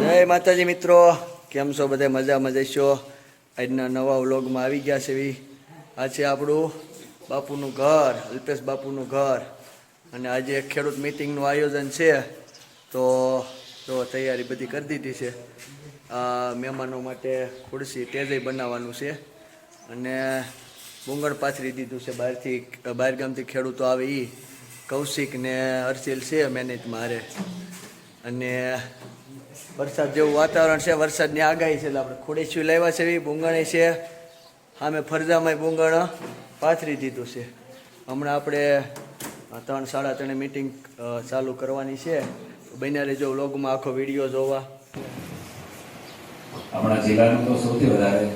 જય માતાજી મિત્રો. કેમ છો બધા? મજામાં જઈશો આજના નવા વ્લોગમાં આવી ગયા છે એવી આ છે આપણું બાપુનું ઘર, અલ્પેશ બાપુનું ઘર. અને આજે ખેડૂત મિટિંગનું આયોજન છે. તો તો તૈયારી બધી કરી દીધી છે. મહેમાનો માટે ખુરશી તેજય બનાવવાનું છે. અને બુંગળ પાથરી દીધું છે બહારથી, બહાર ગામથી ખેડૂતો આવે એ કૌશિક ને હર્ષિલ છે મેનેજ મારે. અને વરસાદ જેવું વાતાવરણ છે, વરસાદની આગાહી છે એટલે આપણે ખોડેચ્યું લાવ્યા છે, એવી બુંગણી છે. સામે ફરજામાં ભૂંગણ પાથરી દીધું છે. હમણાં આપણે ત્રણ સાડા ત્રણે મિટિંગ ચાલુ કરવાની છે. બન્યા રહેજો વ્લોગમાં આખો વીડિયો જોવા. આપણા જિલ્લાનું તો સૌથી વધારે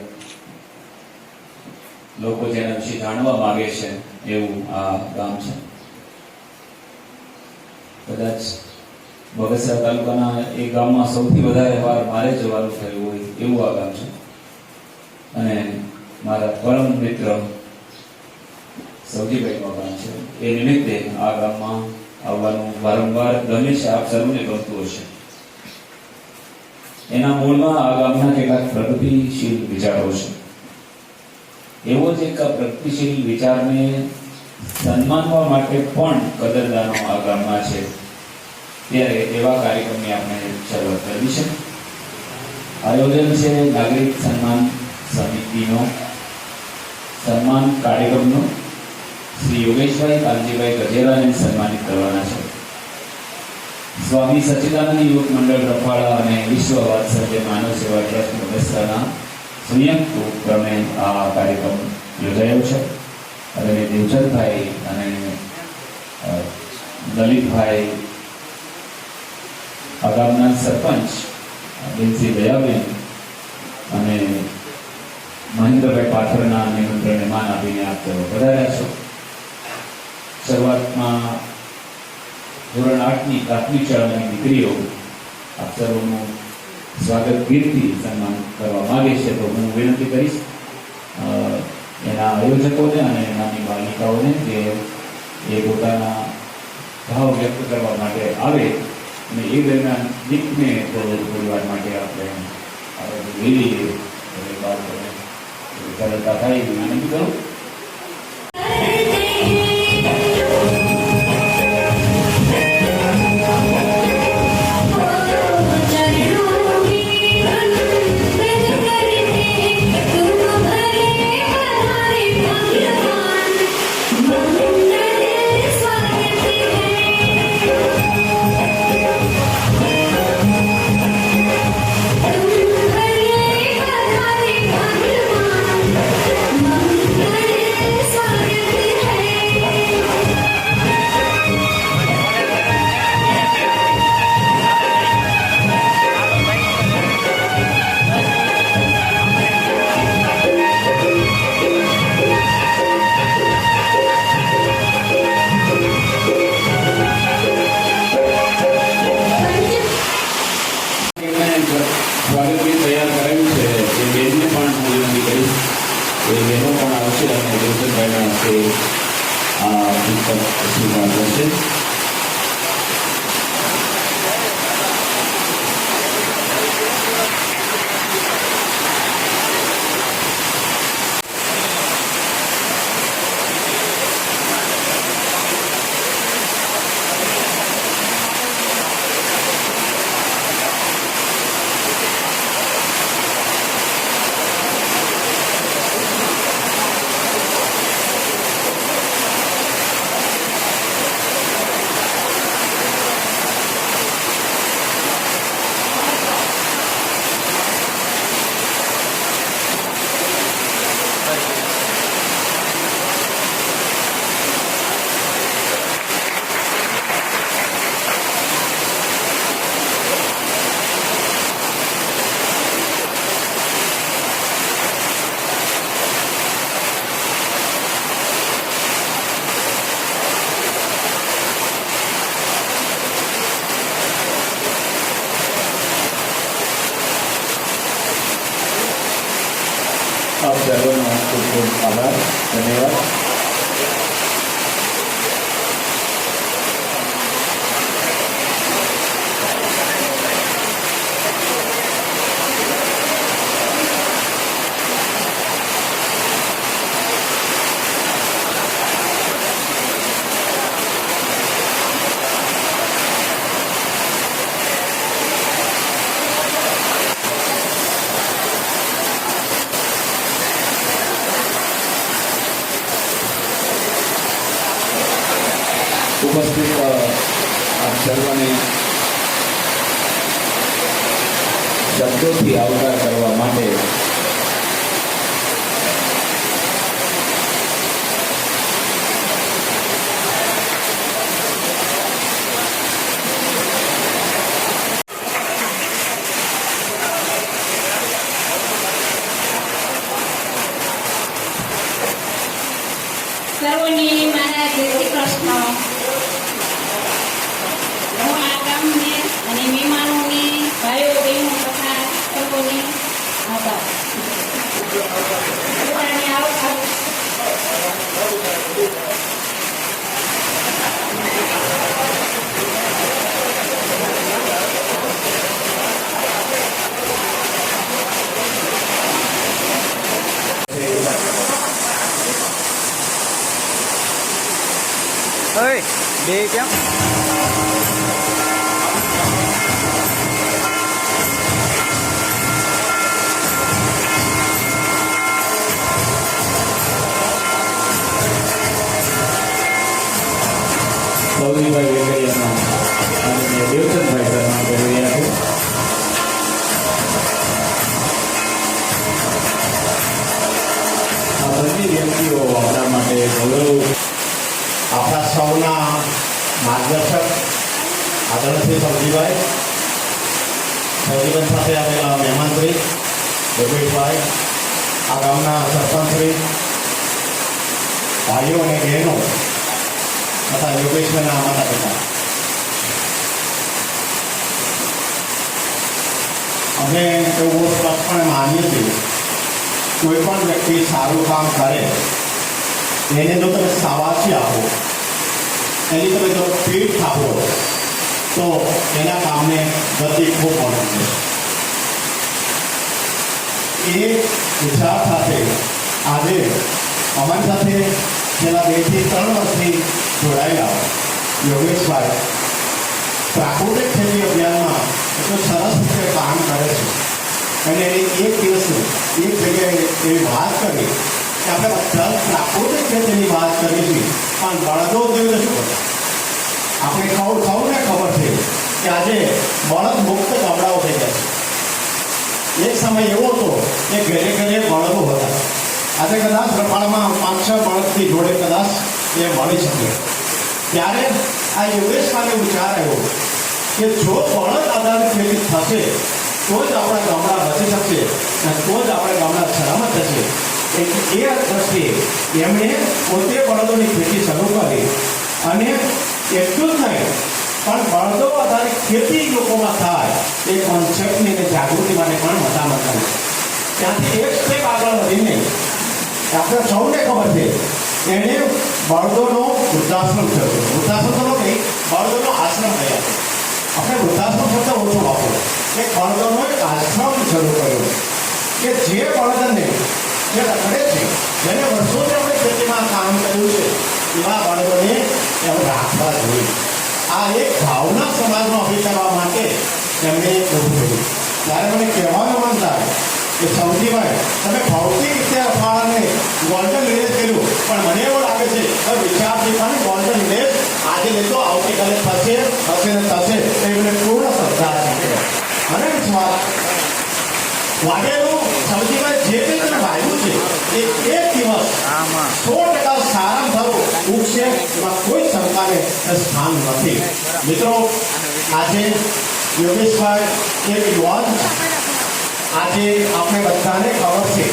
લોકો જેના વિશે જાણવા માંગે છે, એવું આ ગામ છે. કદાચ બગસરા તાલુકાના એ ગામમાં સૌથી વધારે વાર મારે જવાનું થયું હોય એવું આ ગામ છે. અને મારા પરમ મિત્ર સૌજીભાઈનું ગામ છે. એ નિમિત્તે આ ગામમાં આવવાનું વારંવાર ગમે છે, આપ સર્વને ગમતું હશે. એના મૂળમાં આ ગામના કેટલાક પ્રગતિશીલ વિચારો છે. એવો જ એક પ્રગતિશીલ વિચારને સન્માનવા માટે પણ કદરદાનો આ ગામમાં છે. ત્યારે એવા કાર્યક્રમની આપણે શરૂઆત કરવી છે. આયોજન છે નાગરિક સન્માન સમિતિનો. સન્માન કાર્યક્રમનો શ્રી યોગેશભાઈ કાનજીભાઈ ગજેરાને સન્માનિત કરવાના છે. સ્વામી સચ્ચિદાનંદ યુવક મંડળ રફાળા અને વિશ્વ વાત્સલ્ય માનવ સેવા ટ્રસ્ટ બગસરાના સંયુક્ત ઉપક્રમે આ કાર્યક્રમ યોજાયો છે. અને દેવચંદભાઈ અને દલિતભાઈ આ સરપંચ બેનસી દયાબેન અને મહેન્દ્રભાઈ પાથરના નિમંત્રણને માન આપીને આપ સર્વ પધાર્યા છો. શરૂઆતમાં ધોરણ આઠની પ્રાથમિક શાળાની દીકરીઓ આપ સર્વનું સ્વાગત ગીતથી સન્માન કરવા માગે છે તો હું વિનંતી કરીશ એના આયોજકોને અને નાની બાલિકાઓને કે એ પોતાના ભાવ વ્યક્ત કરવા માટે આવે અને એ દરમિયાન ગીતને થોડો પરિવાર માટે આપણે એટલે બાળકોને સરળતા થાય જ્ઞાન કરું. আমাদের শিক্ষক শিক্ষক আছেন સર્વને મારા જય શ્રી કૃષ્ણ હું આ ગામને અને મહેમાનોને ભાઈઓ બહેનો તથા સર્વોને આભાર બધાને આવકાર ઓય બે કેમ? અમે એવું સ્પષ્ટપણે માનીએ છીએ કોઈ પણ વ્યક્તિ સારું કામ કરે એને જો તમે સાવાસી આપો એની તમે જો પીઠ આપો તો એના કામને ગતિ ખૂબ મળે છે એ વિચાર સાથે આજે અમારી સાથે છેલ્લા બેથી ત્રણ વર્ષથી જોડાયેલા યોગેશભાઈ પ્રાકૃતિક ખેતી અભિયાનમાં એટલું સરસ રીતે કામ કરે છે. અને એની એક દિવસ એક જગ્યાએ એવી વાત કરી કે આપણે જ છે તેની વાત કરી છીએ પણ બળદો જોઈને શું કરે આપણે ખાવ ખાવું ને ખબર છે કે આજે બળદ મુક્ત ગામડાઓ થઈ ગયા છે. એક સમય એવો હતો કે ઘરે ઘરે બળદો હતા. આજે કદાચ રફાળમાં પાંચ છ બળદથી જોડે કદાચ એ મળી શકે. ત્યારે આ યોગેશભાઈને વિચાર આવ્યો કે જો બળદ આધારિત ખેતી થશે તો જ આપણા ગામડા બચી શકશે અને તો જ આપણા ગામડા સલામત થશે એટલે એ દ્રષ્ટિએ એમણે પોતે બળદોની ખેતી શરૂ કરી અને એટલું જ નહીં પણ બળદો આધારિત ખેતી લોકોમાં થાય એ કોન્સેપ્ટની અને જાગૃતિ માટે પણ મતામત કરી ત્યાંથી એક સ્ટેપ આગળ વધીને આપણે સૌને ખબર છે એણે બળદોનો વૃદ્ધાશ્રમ થયો વૃદ્ધાશ્રમ તો નહીં બળદોનો આશ્રમ થયા આપણે વૃદ્ધાશ્રમ શબ્દ ઓછો વાપરો. એ બળદોનો એક આશ્રમ શરૂ કર્યો. કે જે બળદને જે રખડે છે, જેને વર્ષોથી આપણે ખેતીમાં કામ કર્યું છે, એવા બાળકોને એમ રાખવા જોઈએ. આ એક ભાવના સમાજમાં ઊભી કરવા માટે એમણે ઊભું કર્યું ત્યારે મને કહેવાનું મન થાય કે સૌજીભાઈ તમે ભૌતિક રીતે અફાળાને ગોલ્ડન વિલેજ કર્યું. પણ મને એવું લાગે છે કે વિચારથી પણ ગોલ્ડન વિલેજ આજે લેતો આવતીકાલે થશે થશે ને થશે. એમને મને પૂર્ણ શ્રદ્ધા છે. મને વિશ્વાસ વાગેલું સૌજીભાઈ જે કંઈ તમે વાગ્યું છે, એ એક દિવસ સો ટકા સારામાં સારું ઉગશે, એમાં કોઈ શંકાને સ્થાન નથી. મિત્રો, આજે યોગેશભાઈ એક યુવાન. આજે આપણે બધાને ખબર છે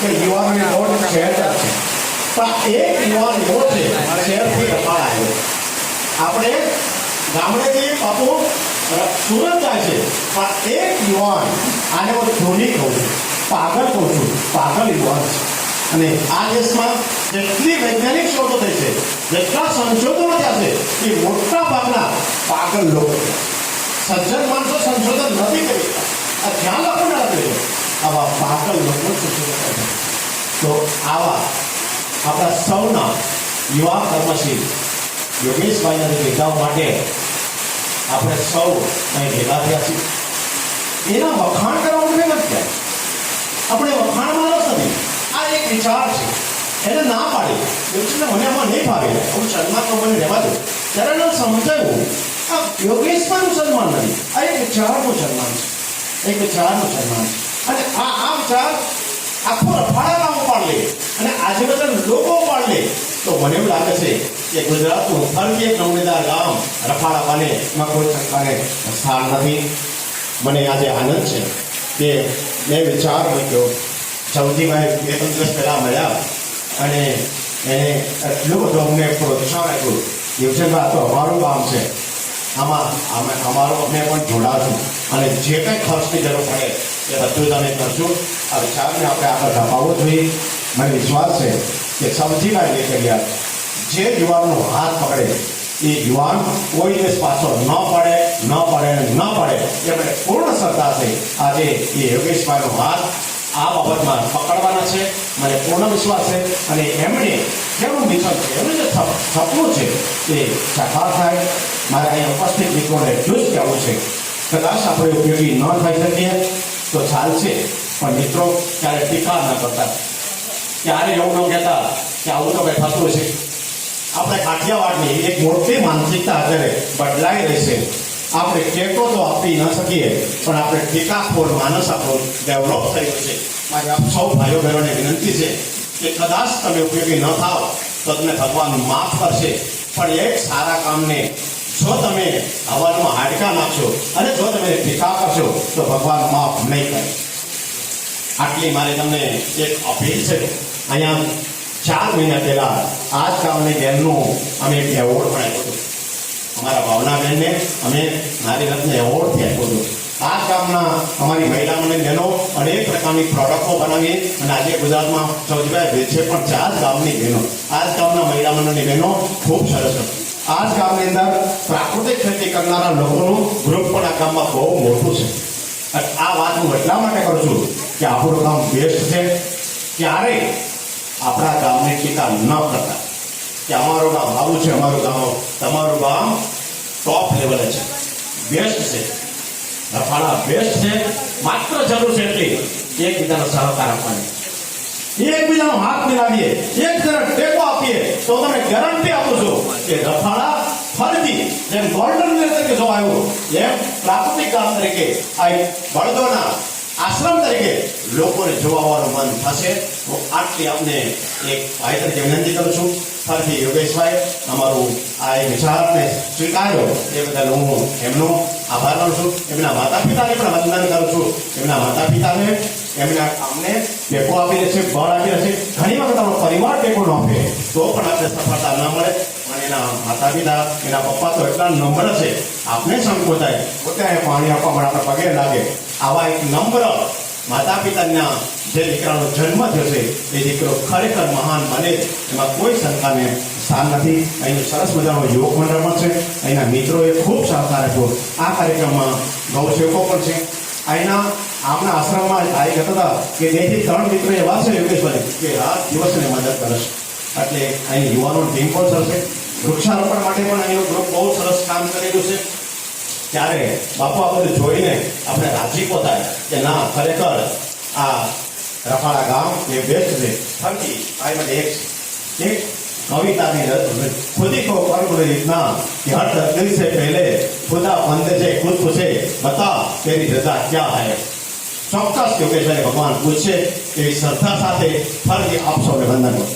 કે યુવાનોની શહેર તરફ છે પણ એક યુવાન એવો છે શહેરથી રફાળ આવ્યો આપણે ગામડેથી બાપુ સુરત જાય છે, પણ એક યુવાન, આને હું ધોની કહું છું, પાગલ કહું છું, પાગલ યુવાન છે અને આ દેશમાં જેટલી વૈજ્ઞાનિક શોધો થઈ છે, જેટલા સંશોધનો થયા છે, એ મોટા ભાગના પાગલ લોકો. સજ્જન માણસો સંશોધન નથી કરી. આ ધ્યાન રાખવું નથી આવા પાગલ લોકો તો આવા આપણા સૌના યુવા કર્મશીલ યોગેશભાઈના ભેગાઓ માટે આપણે સૌ અહીં ભેગા થયા છીએ. એના વખાણ કરવાનું નથી નથી આપણે વખાણમાં રસ નથી આ એક વિચાર છે. એને ના પાડી. યોગેશને મને આમાં નહીં ફાવે હું સન્માન તો મને રહેવા દો. ત્યારે એને સમજાવ્યું આ યોગેશ્વરનું સન્માન નથી. આ એક વિચારનું સન્માન છે. એક વિચારનું સન્માન અને આ આ વિચાર આખો રફાળામાં ઉપાડ લે. અને આજુબાજુ લોકો ઉપાડ લે. તો મને એવું લાગે છે કે ગુજરાતનું એક નમૂનેદાર ગામ રફાળા બને એમાં કોઈ પ્રકારે સ્થાન નથી. મને આજે આનંદ છે કે મેં વિચાર મૂક્યો. સૌથીભાઈ બે ત્રણ દિવસ પહેલાં મળ્યા અને એને એટલું બધું અમને પ્રોત્સાહન આપ્યું. દિવસે તો અમારું કામ છે. આમાં અમે અમારો અમે પણ જોડાશું અને જે કંઈ ખર્ચની જરૂર પડે એ બધું તમે કરજો. આ વિચારને આપણે આગળ ધપાવવો જોઈએ. મને વિશ્વાસ છે કે સૌથી લઈ કર્યા જે યુવાનનો હાથ પકડે, એ યુવાન કોઈ દિવસ પાછો ન પડે ન પડે ન પડે, એ મને પૂર્ણ શ્રદ્ધા આજે એ યોગેશભાઈનો હાથ આ બાબતમાં પકડવાના છે. મને પૂર્ણ વિશ્વાસ છે. અને એમણે જેનું મિત્ર છે એમનું જે સપ- સપનું છે એ સાકાર થાય મારે અહીંયા ઉપસ્થિત મિત્રોને જોઈ કહેવું છે કદાચ આપણે ઉપયોગી ન થઈ શકીએ તો ચાલશે પણ મિત્રો ક્યારે ટીકા ન કરતા ક્યારે એવું ન કહેતા કે આવું તો કંઈ થતું છે આપણે કાઠિયાવાડની એક મોટી માનસિકતા અત્યારે બદલાઈ રહી છે આપણે ટેકો તો આપી ન શકીએ પણ આપણે ટીકાખોર માનસ આપણો ડેવલપ થયું છે મારી આપ સૌ ભાઈઓ, બહેનોને વિનંતી છે કે કદાચ તમે ઉપયોગી ન થાવ તો તમને ભગવાન માફ કરશે. પણ એક સારા કામને જો તમે હવાનું હાડકા નાખશો અને જો તમે ટીકા કરશો, તો ભગવાન માફ નહીં કરે. આટલી મારી તમને એક અપીલ છે. અહીંયા ચાર મહિના પહેલા આ જ ગામની બહેનનું અમે એક એવોર્ડ પણ આપ્યો હતો. અમારા ભાવનાબેનને અમે નારી રત્ન એવોર્ડથી આપ્યો હતો. આ કામના અમારી મહિલાઓને બહેનો અનેક પ્રકારની પ્રોડક્ટો બનાવી અને આજે ગુજરાતમાં સૌજીભાઈ વેચે પણ ચાર ગામની બહેનો, આ જ ગામના મહિલા મંડળની બહેનો ખૂબ સરસ આ જ ગામની અંદર પ્રાકૃતિક ખેતી કરનારા લોકોનું ગ્રુપ પણ આ ગામમાં બહુ મોટું છે. આ વાત હું એટલા માટે કરું છું કે આપણું ગામ બેસ્ટ છે. ક્યારેય આપણા ગામની ટીકા ન કરતા. કે અમારું ગામ આવું છે, અમારું ગામ, તમારું ગામ ટોપ લેવલે છે. બેસ્ટ છે. રફાળા બેસ્ટ છે. માત્ર જરૂર છે એટલી. એકબીજાનો સહકાર આપવાની. એકબીજાનો હાથ મિલાવીએ. એક જરા ટેકો આપીએ. તો તમે ગેરંટી આપું છું કે રફાળા ફરીથી જેમ ગોલ્ડન મેર તરીકે જો આવ્યું એમ પ્રાકૃતિક કામ તરીકે આ બળદોના આશ્રમ તરીકે લોકોને જોવાવાનું મન થશે. હું આટલી આપને એક ભાઈ તરીકે વિનંતી કરું છું. ફરીથી યોગેશભાઈ અમારું આ એક વિચારને સ્વીકાર્યો. એ બદલ હું એમનો આભાર માનું છું. એમના માતા પિતાને પણ વંદન કરું છું. એમના માતા પિતાને એમના કામને ટેકો આપી છે, બળ આપી છે. ઘણી વખત આપણો પરિવાર ટેકો ન આપે, તો પણ આપણે સફળતા ન મળે. અને એના માતા પિતા એના પપ્પા તો એટલા નમ્ર છે. આપને સંકોચાય, પોતે પાણી આપવા માટે આપણે પગે લાગે. આવા એક નમ્ર માતા પિતાના જે દીકરાનો જન્મ છે, એ દીકરો ખરેખર મહાન બને એમાં કોઈ શંકાને સ્થાન નથી. અહીંનું સરસ મજાનો યુવક મંડળ પણ છે. અહીંના મિત્રોએ ખૂબ સહકાર આપ્યો. આ કાર્યક્રમમાં ગૌસેવકો પણ છે. અહીંના આમના આશ્રમમાં આવી જતા હતા કે બે ત્રણ મિત્રો એવા છે યોગેશભાઈ કે રાત દિવસને મદદ કરે છે. એટલે અહીં યુવાનો ટીમ પણ સરસ વૃક્ષારોપણ માટે પણ અહીંનું ગ્રુપ બહુ સરસ કામ કરેલું છે. ત્યારે બાપુ આ જોઈને આપણે રાજી પોતાય કે ના, ખરેખર આ રફાળા ગામ એ બેસ્ટ છે. ફરતી આઈ મને એક એક કવિતાની ખુદી કો પરમ રીતના કે હર તકદીર સે પહેલે ખુદા બંધ છે, ખુદ પૂછે બતા તેરી રજા ક્યાં હૈ? ચોક્કસ યોગેશ્વરી ભગવાન પૂછશે એવી શ્રદ્ધા સાથે ફરીથી આપ સૌને વંદન કરું.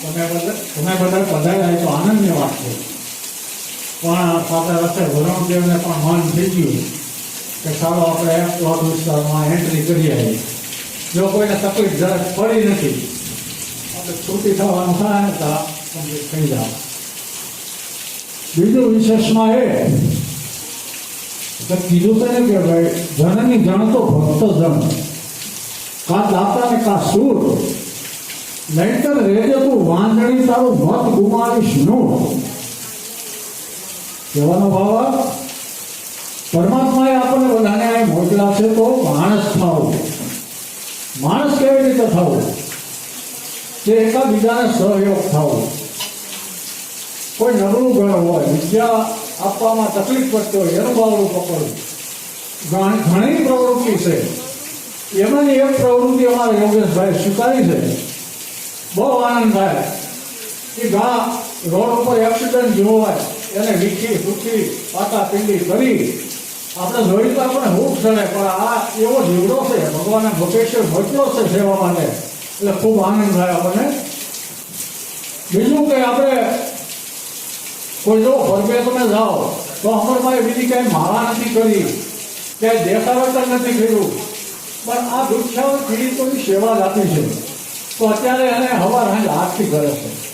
તમે બધા તમે બધા આનંદની વાત છે. પણ સાથે રસ્તે વરુણદેવને પણ મન થઈ ગયું કે ચાલો આપણે પ્લોટ વિસ્તારમાં એન્ટ્રી કરી આવીએ. જો કોઈને તકલીફ જરાક પડી નથી, આપણે છૂટી થવાનું થાય હતા થઈ જાવ બીજું વિશેષમાં એ કીધું તો ને કે ભાઈ, જનની જણ તો ભક્ત જણ કા દાતા ને કા સૂર. નહીતર રેજે તું વાંધણી તારું મત ગુમાવીશનું કહેવાનો ભાવ પરમાત્માએ આપણને બધાને અહીં મોકલા છે તો માણસ થવું. માણસ કેવી રીતે થવું? તે એકાબીજાને સહયોગ થવો. કોઈ નબળું ગણ હોય, વિદ્યા આપવામાં તકલીફ પડતી હોય, એનું બાવડું પકડવું. ઘણી પ્રવૃત્તિ છે. એમાંની એક પ્રવૃત્તિ અમારા યોગેશભાઈ સ્વીકારી છે. બહુ આનંદ થાય. કે ગા રોડ ઉપર એક્સિડન્ટ જેવો હોય. એને વીખી સૂકી પાતા પિંડી કરી આપણે જોયું તો આપણે હૂફ ચડે પણ આ એવો જીવડો છે ભગવાનના ભોપેશ્વર મોકલો છે સેવા માટે. એટલે ખૂબ આનંદ થાય આપણને. બીજું કે આપણે કોઈ જો ફરકે તમે જાઓ, તો અમરમાં બીજી કાંઈ માળા નથી કરી ક્યાંય દેખાવતર નથી કર્યું. પણ આ ભિક્ષાઓ પીડિતોની સેવા જ આપી છે. તો અત્યારે એને હવાર હાંજ હાથથી કરે છે.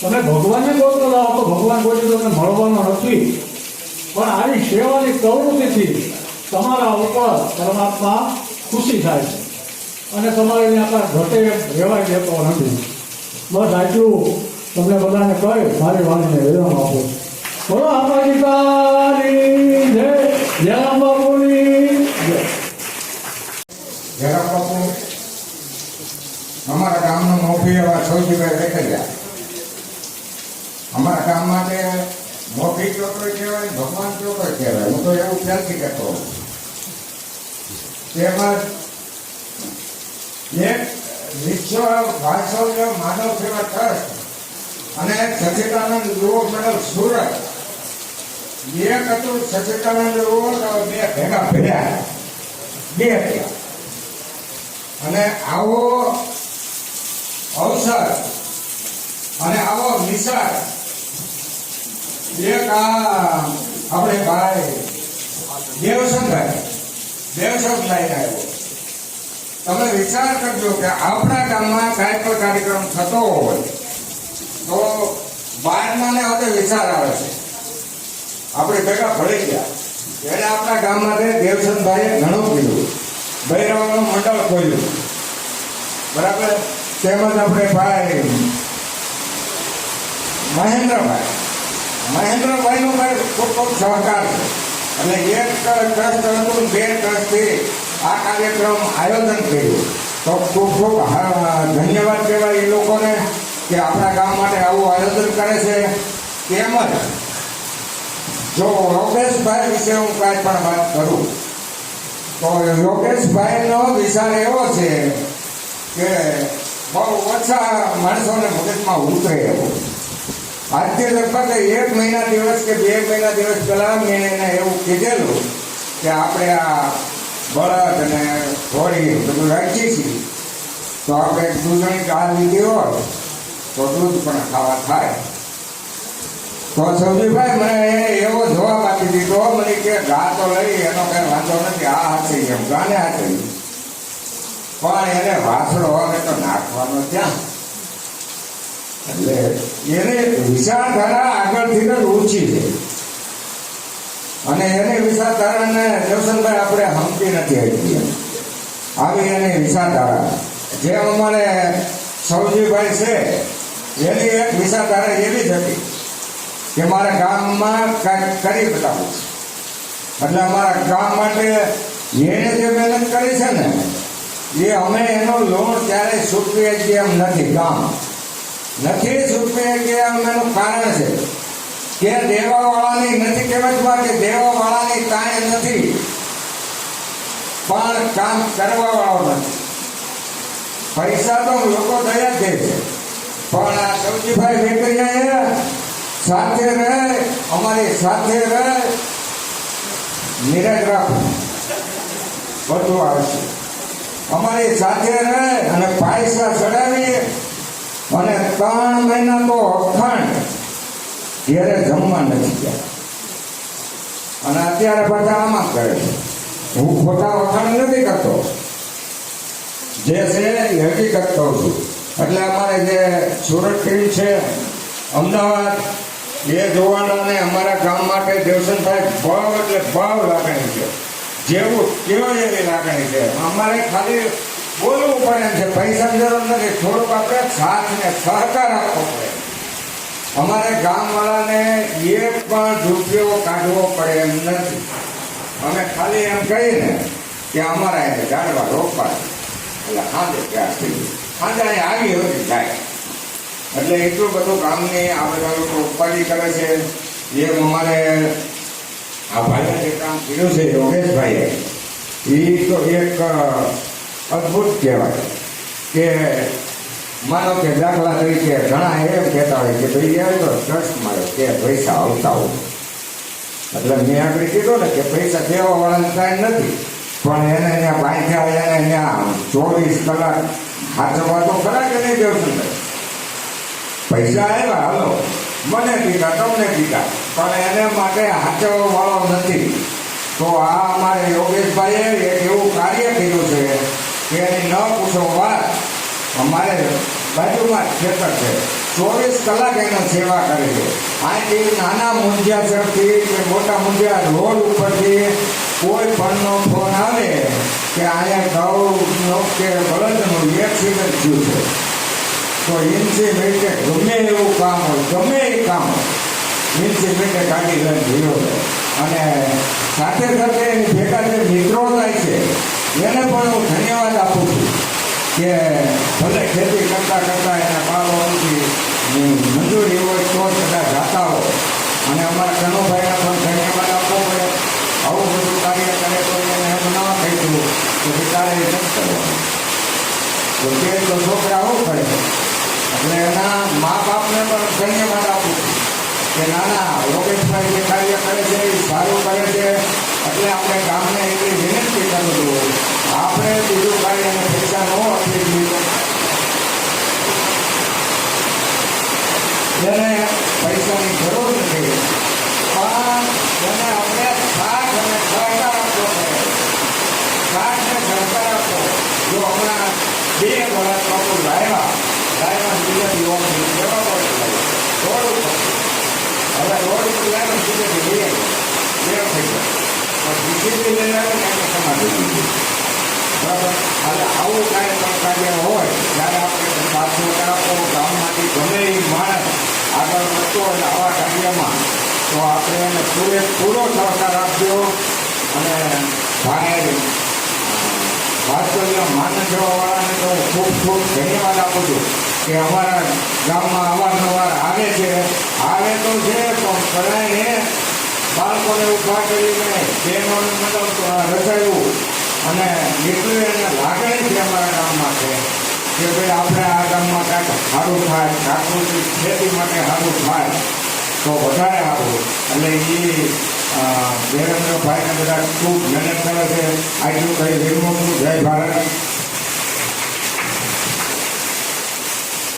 તમે ભગવાનને ગોત્ર લાવો તો ભગવાન દી તમને મળવાનો નથી. પણ આવી સેવાની પ્રવૃત્તિથી તમારા ઉપર પરમાત્મા ખુશી થાય છે. અને તમારે અહીંયા ઘટે રહેવાય દેતો નથી. બસ આટલું તમને બધાને કહે, મારી વાણીને વિરામ આપો. બોલો આપણા જય જય બાપુની જય. જરા બાપુ, અમારા ગામનો મોભી એવા સૌજીભાઈ દેખર્યા અમારા કામ માટે મોટી ચોટો કહેવાય, ભગવાન ચોટો કહેવાય. હું તો એવું ખ્યાલથી કહેતો તેમજ એક વિશ્વ વાસવ્ય માનવ સેવા ટ્રસ્ટ અને સચિદાનંદ યુવક મંડળ સુરત. એક હતું સચિદાનંદ યુવક બે ભેગા ભેગા બે થયા અને આવો અવસર અને આવો નિશાળ આ આપણે ભાઈ દેવસંભાઈ દેવસંગ લઈને આવ્યો. તમે વિચાર કરજો કે આપણા ગામમાં કાંઈ પણ કાર્યક્રમ થતો હોય, તો બહારના ને હવે વિચાર આવે છે. આપણે ભેગા ભળી ગયા. એને આપણા ગામમાં દેવસંભાઈએ ઘણું કીધું. ભૈરવનું મંડળ ખોલ્યું. બરાબર? તેમજ આપણે ભાઈ, મહેન્દ્રભાઈ. મહેન્દ્રભાઈનો ભાઈ ખૂબ ખૂબ સહકાર. અને એક ટ્રસ્ટ હતું, બે ટ્રસ્ટથી આ કાર્યક્રમ આયોજન કર્યું. તો ખૂબ ખૂબ ધન્યવાદ કહેવાય એ લોકોને કે આપણા ગામ માટે આવું આયોજન કરે છે. તેમજ જો લોકેશભાઈ વિશે હું કાંઈ પણ વાત કરું, તો લોકેશભાઈનો વિચાર એવો છે કે બહુ ઓછા માણસોને મગજમાં ઉતરે એવો. આજથી લગભગ એક મહિના દિવસ કે બે મહિના દિવસ પહેલા મેં એને એવું કીધેલું કે આપણે આ બળદ અને ઘોડી બધું રાખીએ છીએ. તો આપણે દૂધની ગાળ લીધી હોય, તો દૂધ પણ ખાવા થાય. તો સૌજીભાઈ મને એવો જવાબ આપી દીધો, મને કે ઘા તો લઈ, એનો કઈ વાંધો નથી, આ હાથે એમ, ગાને હાથે પણ એને વાસળો હવે તો નાખવાનો ક્યાં? એટલે એને વિચારધારા આગળથી જ ઓછી છે. અને એની વિચારધારાને દેવસનભાઈ આપણે હમતી નથી આપી. આવી એની વિચારધારા. જે અમારે સૌજીભાઈ છે, એની એક વિચારધારા એવી જ હતી કે મારા ગામમાં કાંઈક કરી બતાવું એટલે અમારા ગામ માટે એને જે મહેનત કરી છે ને, એ અમે એનો લોન ક્યારેય ચૂકવીએ છીએ એમ નથી ગામ. નથી ચૂકવીએ કે એમ એનું કારણ છે. કે દેવાવાળાની નથી કહેવતમાં કે દેવાવાળાની કાંઈ નથી. પણ કામ કરવાવાળો નથી. પૈસા તો લોકો દયા દે છે. પણ આ સૌજીભાઈ વેકરિયાએ સાથે રહે, અમારી સાથે રહે નિરજ રાખ. બધું આવશે અમારી સાથે રહે અને પૈસા ચડાવી અને ત્રણ મહિના તો અખંડ. ઘેરે જમવા નથી ગયા. અને અત્યારે બધા આમાં કરે છે. હું ખોટા વખાણ નથી કરતો. જે છે એ હકીકત કહું છું. એટલે અમારે જે સુરત ટીમ છે, અમદાવાદ, એ જોવાના ને અમારા ગામ માટે દેવસન સાહેબ ભાવ એટલે ભાવ લાગણી છે. જેવું કેવો એવી લાગણી છે. અમારે ખાલી બોલવું પડે છે. પૈસા જરૂર નથી. થોડુંક આપણે સાથ ને સહકાર આપવો પડે. અમારે ગામવાળાને એક પણ રૂપિયો કાઢવો પડે એમ નથી. અમે ખાલી એમ કહીને કે અમારા એને ઝાડવા રોપવા એટલે હાજર ત્યાં થઈ સાંજે અહીં આવી હતી જાય એટલે એટલું બધું ગામની આ બધા લોકો ઉપાધિ કરે છે. જે અમારે આ ભાઈએ જે કામ કર્યું છે યોગેશભાઈએ. એ તો એક અદ્ભુત કહેવાય કે માનો કે દાખલા તરીકે ઘણા એમ કહેતા હોય કે ભાઈ એમ તો ટ્રસ્ટ મારો કે પૈસા આવતા હોય. એટલે મેં આગળ કીધું ને કે પૈસા દેવા વાળાને કાંઈ નથી, પણ એને અહીંયા બાંધ્યા, એને અહીંયા ચોવીસ કલાક હાચવવા તો ખરા કે નહીં દેવસંદર પૈસા આવ્યા હાલો. મને કીધા, તમને કીધા, પણ એને માટે હાચવવાવાળો નથી. તો આ અમારે યોગેશભાઈએ એક એવું કાર્ય કર્યું કે ન પૂછો વાત. અમારે બાજુમાં ખેતર છે. ચોવીસ કલાક એનો સેવા કરે છે. અહીંથી નાના મુંજિયાસરથી કે મોટા મુંજિયા રોડ ઉપરથી કોઈ પણનો ફોન આવે કે અહીંયા ગૌનો કે બળદનું એક્સિડન્ટ થયું છે. તો ઇન્સિમેન્ટે ગમે એવું કામ હોય, ગમે એ કામ હોય ઇન્સિમેન્ટે કાઢી લઈને ગયો છે. અને સાથે સાથે એની ભેગા જે મિત્રો થાય છે એને પણ હું ધન્યવાદ આપું છું કે ભલે ખેતી કરતા કરતા એના બાળકોથી મંજૂરી હોય તો બધા જાતા હોય. અને અમારા કનુભાઈને પણ ધન્યવાદ આપવો પડે. આવું બધું કાર્ય કરે તો એને એમ ન કહીશું કે વિચારે એ નથી કરવાનું. તો તે તો છોકરા આવું પડે એટલે એના મા બાપને પણ ધન્યવાદ આપું છું કે નાના લોકેશભાઈ જે કાર્ય કરે છે, એ સારું કરે છે. એટલે આપણે ગામને એટલી કરું છું આપણે બીજું કાંઈ એને પૈસા ન આપી દીધું જેને પૈસાની જરૂર નથી પણ જેને આપણે સાથ અને સહકાર આપવો પડે સાથ ને સહકાર આપવો જો હમણાં બે વર્ષ લોકો લાવ્યા લાવ્યા બીજા દિવસ કેવા પડે રોડ હવે રોડ ઉપર લાવ્યા બીજે બે થઈ ગયા પણ બીજી લઈ આવે એને સમાધિ દીધી બરાબર એટલે આવું કાંઈ પણ કાર્ય હોય ત્યારે આપણે પાછો કાપો ગામમાંથી ગમે એ માણસ આગળ વધતો હોય આવા કાર્યમાં તો આપણે એને પૂરેપૂરો સહકાર આપજો અને ભાઈ વાત્સલ્ય માન જોવાવાળાને તો ખૂબ ખૂબ ધન્યવાદ આપું છું કે અમારા ગામમાં અવારનવાર આવે છે આવે તો છે પણ કદાય બાળકોને ઊભા કરીને બહેનોને મતલબ રચાયું અને એટલું એને લાગણી છે અમારા ગામમાં છે કે ભાઈ આપણે આ ગામમાં કાંઈક સારું થાય, પ્રાકૃતિક ખેતી માટે સારું થાય, તો વધારે સારું. એટલે એ દેવેન્દ્રભાઈને બધા ખૂબ મહેનત કરે છે. આજનું કઈ નિર્મુખનું જય ભારત.